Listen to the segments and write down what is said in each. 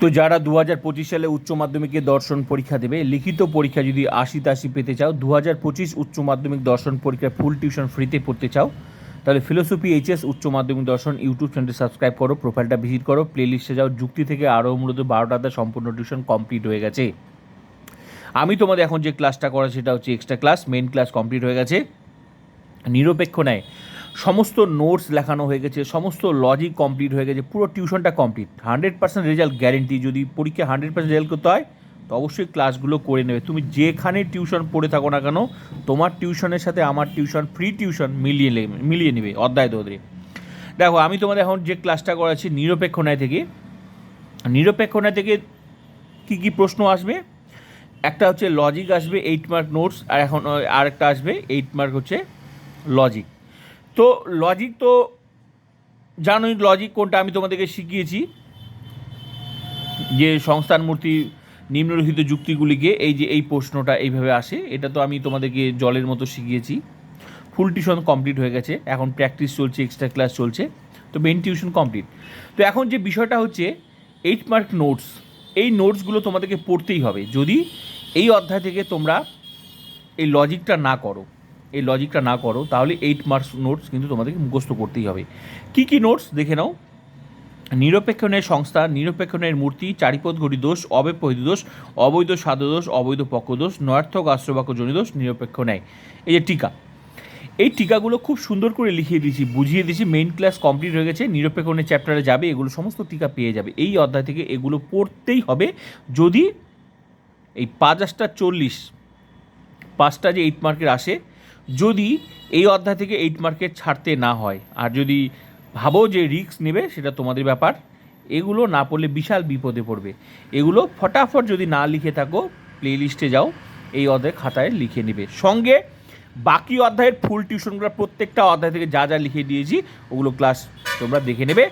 তো যারা দু হাজার পঁচিশ সালে উচ্চ মাধ্যমিকে দর্শন পরীক্ষা দেবে, লিখিত পরীক্ষা যদি আশি তাশি পেতে চাও দু হাজার পঁচিশ উচ্চ মাধ্যমিক দর্শন পরীক্ষার ফুল টিউশন ফ্রিতে পড়তে চাও, তাহলে ফিলোসফি এইচএস উচ্চ মাধ্যমিক দর্শন ইউটিউব চ্যানেলটি সাবস্ক্রাইব করো প্রোফাইলটা ভিজিট করো প্লে লিস্টে যাও, যুক্তি থেকে আরও মূলত বারোটাতে সম্পূর্ণ টিউশন কমপ্লিট হয়ে গেছে। আমি তোমাদের এখন যে ক্লাসটা করা সেটা হচ্ছে extra class main class complete হয়ে গেছে। নিরপেক্ষ নেয় সমস্ত নোটস লেখানো হয়ে গেছে, সমস্ত লজিক কমপ্লিট হয়ে গেছে, পুরো টিউশনটা complete hundred percent result guarantee যদি পরীক্ষা হান্ড্রেড পার্সেন্ট রেজাল্ট করতে হয়, তো অবশ্যই ক্লাসগুলো করে নেবে। তুমি যেখানে টিউশন পড়ে থাকো না কেন, তোমার টিউশনের সাথে আমার টিউশন ফ্রি টিউশন মিলিয়ে মিলিয়ে নেবে, অধ্যায় ধরে দেখো, আমি তোমাদের এখন যে ক্লাসটা করাচ্ছি নিরপেক্ষ থেকে নিরপেক্ষ থেকে কী কী প্রশ্ন আসবে? একটা হচ্ছে লজিক আসবে এইট মার্ক নোটস আর এখন আর একটা আসবে এইট মার্ক হচ্ছে লজিক তো লজিক তো জানোই লজিক কোনটা আমি তোমাদেরকে শিখিয়েছি। যে সংস্থান মূর্তি নিম্নলিখিত যুক্তিগুলিকে এই যে এই প্রশ্নটা এইভাবে আসে, এটা তো আমি তোমাদেরকে জলের মতো শিখিয়েছি। ফুল টিউশন কমপ্লিট হয়ে গেছে, এখন প্র্যাকটিস চলছে এক্সট্রা ক্লাস চলছে, তো মেন টিউশন কমপ্লিট তো এখন যে বিষয়টা হচ্ছে এইট মার্ক নোটস এই নোটসগুলো তোমাদেরকে পড়তেই হবে। যদি এই অধ্যায় থেকে তোমরা এই লজিকটা না করো এই লজিকটা না করো, তাহলে এইট মার্কস নোটস কিন্তু তোমাদেরকে মুখস্থ করতেই হবে। কি কি নোটস দেখে নাও। নিরপেক্ষণের সংস্থা, নিরপেক্ষণের মূর্তি, চারিপদ ঘড়ি দোষ অব্যপহিত দোষ, অবৈধ সাধু দোষ, অবৈধ পক্ষ দোষ, নয়ার্থক আশ্রবাক্য জনি দোষ, নিরপেক্ষ নেয় এই যে টিকা। এই টিকাগুলো খুব সুন্দর করে লিখিয়ে দিয়েছি, বুঝিয়ে দিয়েছি মেইন ক্লাস কমপ্লিট হয়ে গেছে, নিরপেক্ষণের চ্যাপ্টারে যাবে, এগুলো সমস্ত টিকা পেয়ে যাবে। এই অধ্যায় থেকে এগুলো পড়তেই হবে। যদি এই পাঁচ চল্লিশ, পাঁচটা যে এইট মার্কের আসে যদি এই অধ্যায় থেকে এইট মার্কের ছাড়তে না হয়, আর যদি ভাবো যে রিস্ক নেবে, সেটা তোমাদের ব্যাপার। এগুলো না পড়লে বিশাল বিপদে পড়বে। এগুলো ফটাফট যদি না লিখে থাকো প্লে লিস্টে যাও, এই অধ্যায় খাতায় লিখে নেবে। সঙ্গে বাকি অধ্যায়ের ফুল টিউশনগুলো প্রত্যেকটা অধ্যায় থেকে যা যা লিখে দিয়েছি, ওগুলো ক্লাস তোমরা দেখে নেবে।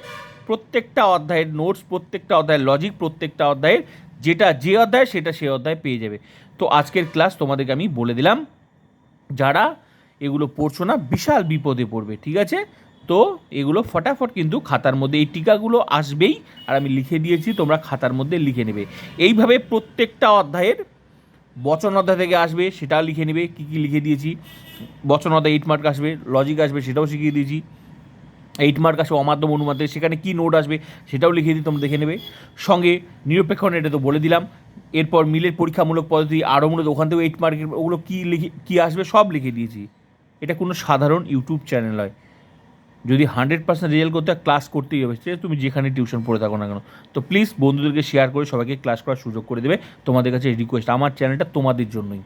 প্রত্যেকটা অধ্যায়ের নোটস প্রত্যেকটা অধ্যায়ের লজিক প্রত্যেকটা অধ্যায়ের যেটা যে অধ্যায়, সেটা সে অধ্যায় পেয়ে যাবে। তো আজকের ক্লাস তোমাদেরকে আমি বলে দিলাম। যারা এগুলো পড়ছো না, বিশাল বিপদে পড়বে, ঠিক আছে? তো এগুলো ফটাফট কিন্তু খাতার মধ্যে, এই টিকাগুলো আসবেই, আর আমি লিখে দিয়েছি, তোমরা খাতার মধ্যে লিখে নেবে। এইভাবে প্রত্যেকটা অধ্যায়ের বচন অধ্যায় থেকে আসবে, সেটাও লিখে নেবে, কী কী লিখে দিয়েছি? বচন অধ্যায় এইট মার্ক আসবে লজিক আসবে, সেটাও শিখিয়ে দিয়েছি। এইট মার্ক আসবে, অমাধ্যম অনুমাধ্যে সেখানে কী নোট আসবে, সেটাও লিখে দিই তোমরা দেখে নেবে। সঙ্গে নিরপেক্ষণ এটা তো বলে দিলাম। এরপর মিলের পরীক্ষামূলক পদ্ধতি, আরও মূলত ওখান থেকে এইট মার্কের ওগুলো কী লিখে, কী আসবে, সব লিখে দিয়েছি। এটা কোনো সাধারণ ইউটিউব চ্যানেল নয় যদি হান্ড্রেড পার্সেন্ট রিয়েল করতে হয় ক্লাস করতেই হবে। সে তুমি যেখানে টিউশন পড়ে থাকো না কেন। তো প্লিজ বন্ধুদেরকে শেয়ার করে সবাইকে ক্লাস করার সুযোগ করে দেবে। তোমাদের কাছে রিকোয়েস্ট আমার চ্যানেলটা তোমাদের জন্যই।